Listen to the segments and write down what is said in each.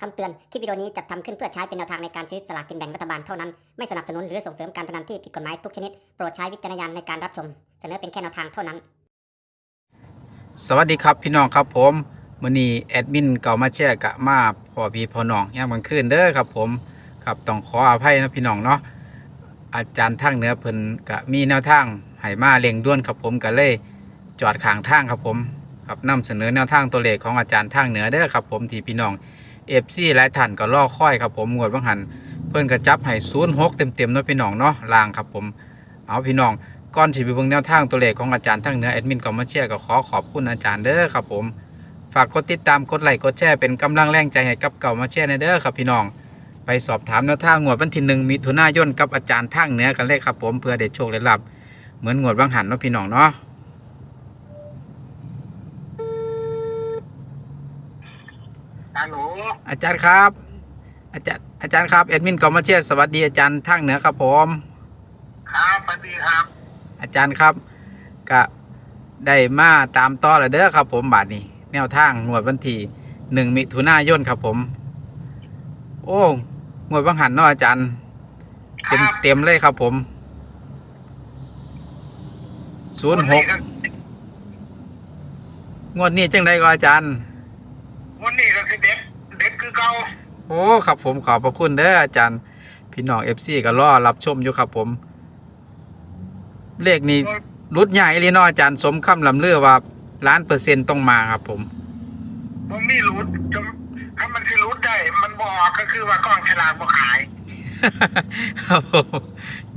คำเตือน คลิปวิดีโอนี้จัดทำขึ้นเพื่อใช้เป็นแนวทางในการซื้อสลากกินแบ่งรัฐบาลเท่านั้น ไม่สนับสนุนหรือส่งเสริมการพนันที่ผิดกฎหมายทุกชนิด โปรดใช้วิจารณญาณในการรับชม เสนอเป็นแค่แนวทางเท่านั้น สวัสดีครับพี่น้องครับผมมือนี้แอดมินเก่ามาแชร์กะมาพอพี่พอน้องย่ามกลางคืนเด้อครับผมครับต้องขออภัยนะพี่น้องเนาะอาจารย์ทางเหนือเพิ่นกะมีแนวทางให้มาเร่งด่วนครับผมก็เลยจอดขางทางครับผมครับนำเสนอแนวทางตัวเลขของอาจารย์ทางเหนือเด้อครับผมที่พี่น้อง FC หลายท่านก็รอค่อยครับผมงวดวังหันเพิ่อนก็จับให้06เต็มๆเนาะพี่น้องเนาะลางครับผมเอาพี่น้องก่อนที่ไปเบิ่งแนวทางตัวเลขของอาจารย์ทั้งเหนือแอดมินก็มาเชียร์ก็ขอขอบคุณอาจารย์เด้อครับผมฝากกดติดตามกดไลค์กดแชร์เป็นกำลังแรงใจให้กับเก่ามาเชียร์ในเด้อครับพี่น้อง ไปสอบถามแนวทางงวดวันที่หนึ่งมิถุนายนกับอาจารย์ทั้งเหนือกันเลยครับผมเพื่อได้โชคได้ลาบเหมือนงวดบางหันเนาะพี่น้องเนาะ ฮัลโหลอาจารย์ครับ อาจารย์อาจารย์ครับแอดมินก็มาเชียร์สวัสดีอาจารย์ทั้งเหนือครับผมครับสวัสดีครับ อาจารย์ครับก็ได้มาตามต่อแล้วเด้อครับผมบาทนี้ แนวทางงวดวันที่หนึ่งมิถุนายนครับผม โอ้งวดบางหันเนาะอาจารย์คเต็มรับเต็มเลยครับผมศูนย์หกงวดนี้จังไดก็อาจารย์ วันนี้ก็คือเด็ก เด็กคือเก่าโอ้ครับผมขอบพระคุณเด้ออาจารย์ พี่น้องเอฟซีก็รอรับชมอยู่ครับผม เลขนี้รุดใหญ่เลยเนาะอาจารย์สมคำลำเลือว่าล้านเปอร์เซ็นต์ต้องมาครับผมผมมีรูดจนถ้ามันคือรูดได้ มันบออกก็คือว่ากล้องฉลากบ่ขาย ครับผม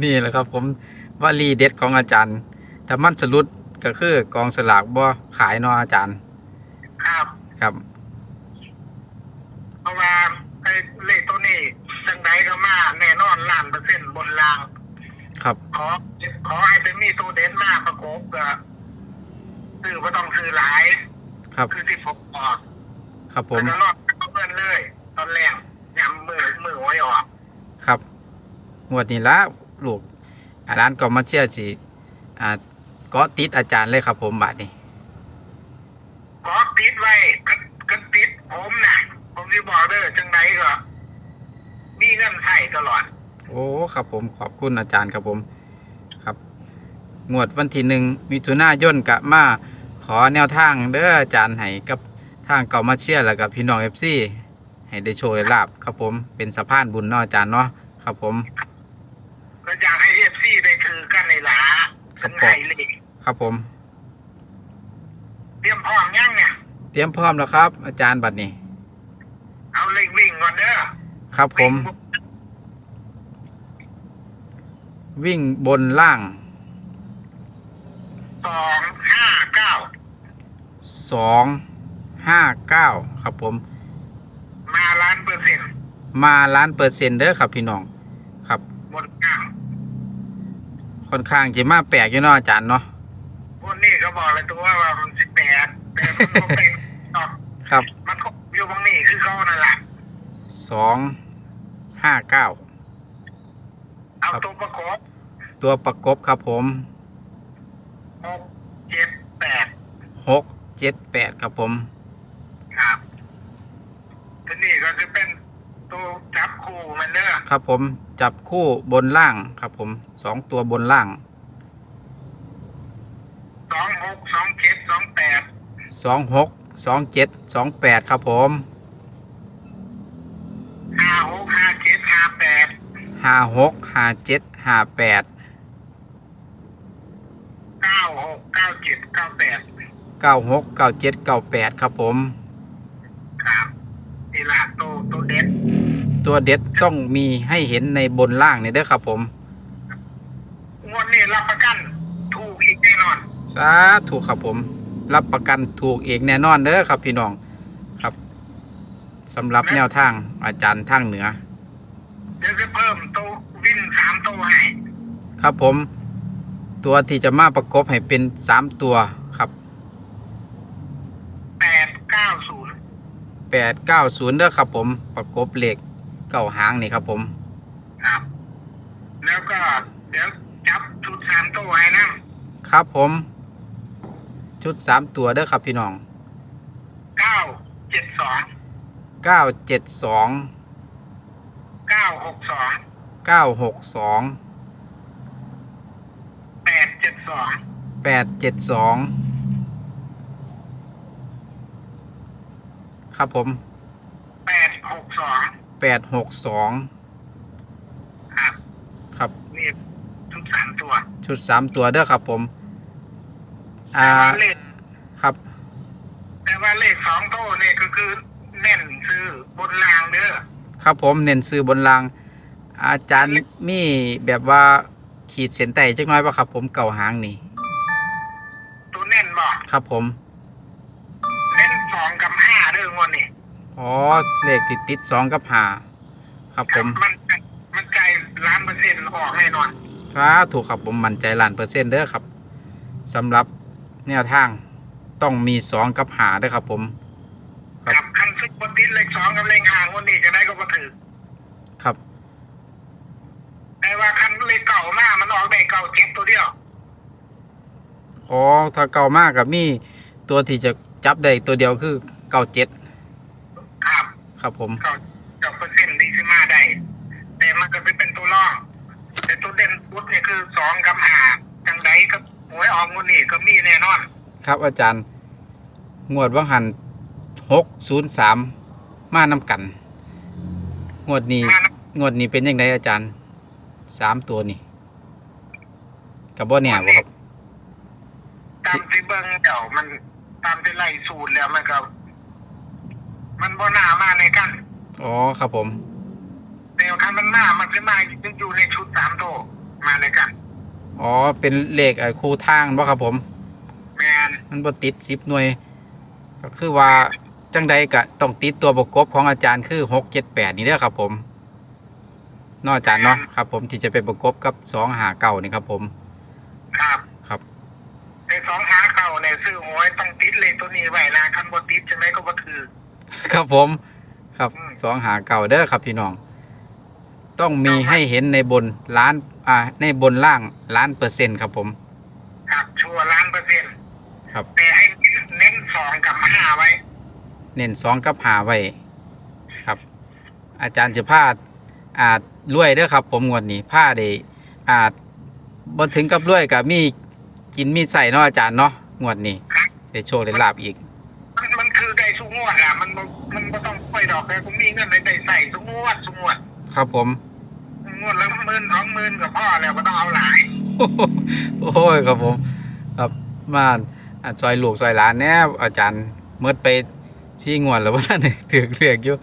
นี่แหละครับ ผมวลีเด็ดของอาจารย์ถ้ามันสรุดก็คือกองสลากบ่ขายเนาะอาจารย์ ครับครับเพ ราะว่าไอ้เลขตัวนี้จังไดก็มาแน่นอนล้านเปอร์เซ็นต์บนราง ครับ ขอ ขอให้เป็นมีตัวเด่นมากประกบก็ซื้อก็ต้องซื้อหลาย ครับ คือที่ผมบอกครับผมแล้วก็รอดเพื่อนเลย ตอนแรกยำมือมือไว้ออกครับงวดนี้ละลูกอาร้านก็มาเชื่อสิอ่าก็ติดอาจารย์เลยครับผมบาดนี้ ขอติดไว้ก็ก็ติดผมนะ ผมจะบอกเด้อจังไดก็มีเงินใช้ตลอด โอ้ครับผมขอบคุณอาจารย์ครับผม ครับ งวดวันที่หนึ่งมิถุนายนกะมาขอแนวทางเด้ออาจารย์ให้กับทางเก่ามาเชียร์แล้วกับพี่น้องเอฟซีให้ได้โชว์ได้ลาบครับผมเป็นสะพานบุญเนาะอาจารย์เนาะครับผมก็อยากให้เอฟซีได้ถือกันในหลาครัเป็บนผมไงเลยครับผม เตรียมพร้อมยังเนี่ย เตรียมพร้อมแล้วครับ อาจารย์บัดนี้ เอาเลขวิ่งก่อนเด้อ ครับผม วิ่งบนล่างสองห้าเก้าสองห้าเก้าครับผม มาล้านเปอร์เซ็นต์มาล้านเปอร์เซ็นต์เด้อครับพี่น้อง ครับบนกลางค่อนข้างจะมาแปลกอยู่เนาะอาจารย์เนาะวันนี้ก็บอกเลยตัวว่ามันสิบแปดแต่มันก็เป็นตอบครับ มันก็อยู่บางนี่คือเขานั่นแหละสอง ห้าเก้าเอาครับตัวประกอบตัวประกบครับผมหกเจ็ดแปดหกเจ็ดแปดครับผม ครับทีนี้ก็จะเป็นตัวจับคู่มันเด้อครับผมจับคู่บนล่างครับผมสองตัวบนล่างสองหกสองเจ็ดสองแปดสองหกสองเจ็ดสองแปดครับผม ห้าหกห้าเจ็ดห้าแปด ห้าหกห้าเจ็ดห้าแปดเก้าหกเก้าเจ็ดเก้าแปดเก้าหกเก้าเจ็ดเก้าแปดครับผม ครับนี่ละตัวตัวเด็ดตัวเด็ดต้องมีให้เห็นในบนล่างนี่เด้อครับผม งวดนี้รับประกัน ถูกอีกแน่นอน สาธุครับผม รับประกันถูกเอกแน่นอนเด้อครับพี่น้องครับสำหรับแนวทางอาจารย์ทางเหนือ เดี๋ยวจะเพิ่มตัววินสามตัวให้ครับผม ตัวที่จะมาประกบให้เป็นสามตัวครับแปดเก้าศูนย์แปดเก้าศูนย์เด้อครับผมประกบเหล็กเก้าหางนี่ครับผมครับ แล้วก็เดี๋ยวจับชุดสามตัวให้นะครับผม ชุดสามตัวเด้อครับพี่น้องเก้าเจ็ดสองเก้าเจ็ดสอง เก้าหกสองเก้าหกสองแปดเจ็ดสองแปดเจ็ดสองครับผมแปดหกสองแปดหกสองครับครับนี่ทุกสามตัวชุดสามตัวเด้อครับผมอ่าแต่ว่าเลขครับแต่ว่าเลขสองโต้เนี่ยก็คือแน่นซื้อบนรางเด้อ ครับผมเน้นซื้อบนราง อาจารย์มีแบบว่าขีดเส้นใต้จักหน้อยป่ะครับ ผมเก่าหางนี่ ตัวแน่นบอกครับผม เน้นสองกับห้าเด้องวดนี่อ๋อเลขติดติดสองกับหาครับผม มันมันใจล้านเปอร์เซ็นต์ออกแน่นอนสาถูกครับผมมั่นใจล้านเปอร์เซ็นต์เด้อครับสำหรับแนวทางต้องมีสองกับหาเด้อครับผม ครับ กับคันซึกบนติดเลข สองกับเลขห้างวดนี้จะได้ก็มาถือครับ แต่ว่าคันเลขเก่ามามันออกได้เก่าเจ็บตัวเดียวอ๋อถ้าเก่ามากกับมีตัวที่จะจับได้ตัวเดียวคือเก่าเจ็ดครับ ครับผมเก่าเก่าเปอร์เซ็นต์ที่จะมาได้ แต่มันก็จะเป็นตัวรองแต่ตัวเด่นพุทธเนี่ยคือสองกับห้าจังไดกับหวยออกงวดนี้ก็มีแน่นอน ครับอาจารย์งวดว่างหันหกศูนย์สาม มานำกัน งวดนี้มานะงวดนี้เป็นยังไงอาจารย์สามตัวนี่กับบ่เนี่ยบ่ครับตามที่เบิ้งเดี๋ยวมันตามที่ไล่สูตรแล้วมันก็มันบ่น่ามาในกันอ๋อครับผมแต่คันมันมามันจะมาอยู่ในชุดสามโตวมาในกันอ๋อเป็นเลขไอ้คู่ทางบ่ครับผมแมนมันบ่ติดสิบหน่วย ก็คือว่า จังใดก็ต้องติดตัวประกบของอาจารย์คือหกเจ็ดแปดนี่เด้อครับผมเนอกอาจารย์เนาะครับ ผมที่จะไปประกบกับสองหาเก่านี่ครับผม ครับ ครับ ในสองขาเก่าเนี่ยซื้อหวยต้องติดเลยตัวนี้ไว้นะคันบ่ติดใช่ไหมก็บ่ถือ ครับผม ครับอืมสองหาเก่าเด้อครับพี่น้อง ต้องมีให้เห็นในบนล้านอ่าในบนล่างล้านเปอร์เซ็นต์ครับผม ครับชัวร์ล้านเปอร์เซ็นต์ครับแต่ให้เน้นสองกับห้าไว้ เน้นสองกับหาไว้ครับ อาจารย์จะพาดอาจรวยเด้อครับ ผมงวดนี้พาได้อาจบนถึงกับรวยกับมีกินมีใส่เนาะอาจารย์เนาะงวดนี้ครับได้โชคได้ลาบอีก มันมันคือได้สุงวดอะมันบ่มันบ่ต้องปล่อยดอกเลยผมมีเงินในได้ใส่สุงวดสุงวดครับผมงวดละหมื่นสองหมื่นกับพ่อแล้วก็ต้องเอาหลายโอ้ยครับผม ครับมาอะซอยลูกซอยหลานแน่อาจารย์เมื่อไป ชี้งวดแล้วว่าเนี่ยถือเรียกอยู่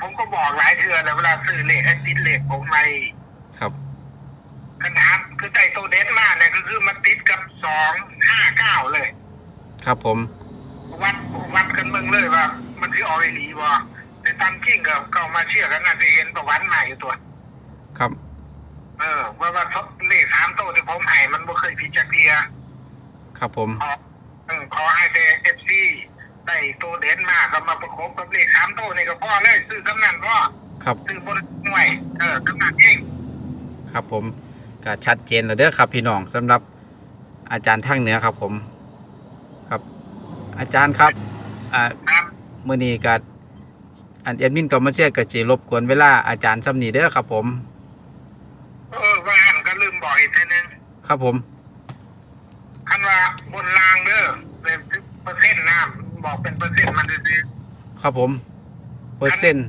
ผมก็บอกหลายเทื่อแล้วเวลาซื้อเลขให้ติดเลขผมไปครับขนาดคือใจโตเด็ดมากเนี่ยก็คือมันติดกับสองห้าเก้าเลย ครับผม วัดวัดกันเมืองเลยว่า มันคือออเรลีบ่แต่ตามจริงก็ก็มาเชื่อกันน่าจะเห็นประวัติใหม่อยู่ตัว ครับ เออว่าว่าเลขสามโตวที่ผมให้มันบ่เคยพิจารณาครับผมขอเออขอให้แต่เอฟซี ได้โตเด่นมากก็มาประกบกับเลขสามโตวนี่ก็พอเลยซื้อกำนันก็ครับซื้อบนหน่วยเออกำนันเองครับผมก็ชัดเจนแล้วเด้อครับพี่น้องสำหรับอาจารย์ทางเหนือครับผม ครับ อาจารย์ครับอ่าครับมื้อนี้ก็อันแอดมินก็มาเชื่อก็สิรบกวนเวลาอาจารย์ซ้ำนี้เด้อครับผมเออว่าอันก็ลืมบอกอีกทีนึงครับผมคันว่าบนรางเด้อเป็นเปอร์เซ็นต์นะ บอกเป็นเปอร์เซ็นต์มันคือครับผม เปอร์เซ็นต์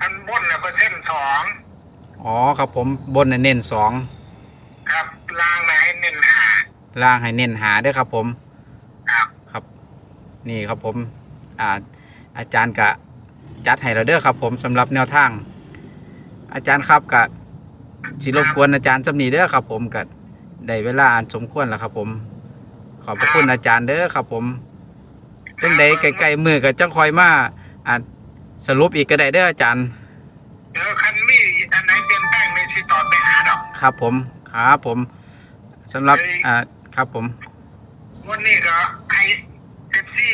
คันบนเนี่ยเปอร์เซ็นต์สองอ๋อครับผมบนน่ะเน้นสองครับรางไหนเน้นหาล่างให้เน้นหาเด้อครับผม ครับครับ นี่ครับผมอ่าอาจารย์กะจัดให้เราเด้อครับ ผมสำหรับแนวทาง อาจารย์ครับกะสิรบกวนอาจารย์สำนีเด้อครับ ผมกะได้เวลาอันสมควรแล้วครับผมข อบพระคุณอาจารย์เด้อครับ ผมจังใดไกลๆมือกับจังคอยมาอ่าสรุปอีกก็ได้เด้ออาจารย์เดี๋ยวคันมีอันไหนเปลี่ยนแปลงในสิตอบไปหาดอก ครับผมครับผมสำหรับอ่าครับผมวันนี้ก็ให้เอฟซี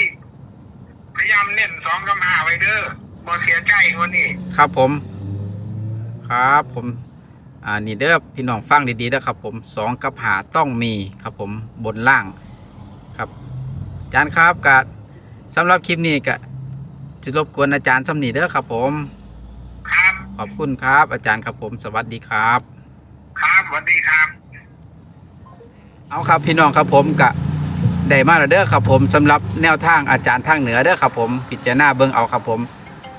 พยายามเน้นสองกับหาไว้เด้อบ่เสียใจวันนี้ ครับผม ครับผมอ่านี่เด้อพี่น้องฟังดีๆนะครับผมสองกับหาต้องมีครับผมบนล่างครับอา จารย์ครับกะสำหรับคลิปนี้กะจะรบกวนอาจารย์สำนีเด้อครับ ผม ครับ ขอบคุณครับ อาจารย์ครับผมสวัสดีครับ ครับสวัสดีครับ เอาครับพี่น้องครับผมกะได้มาแล้วเด้อครับผมสำหรับแนวทางอาจารย์ทางเหนือเด้อครับผมพิจารณาเบิ่งเอาครับผม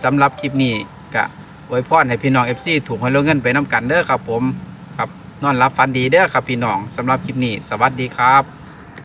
สำหรับคลิปนี้กะไว้พรให้พี่น้อง FC ถูกหวยรวยเงินไปน้ำกันเด้อครับผมครับนอนรับฝันดีเด้อครับพี่น้องสำหรับคลิปนี้ สวัสดีครับ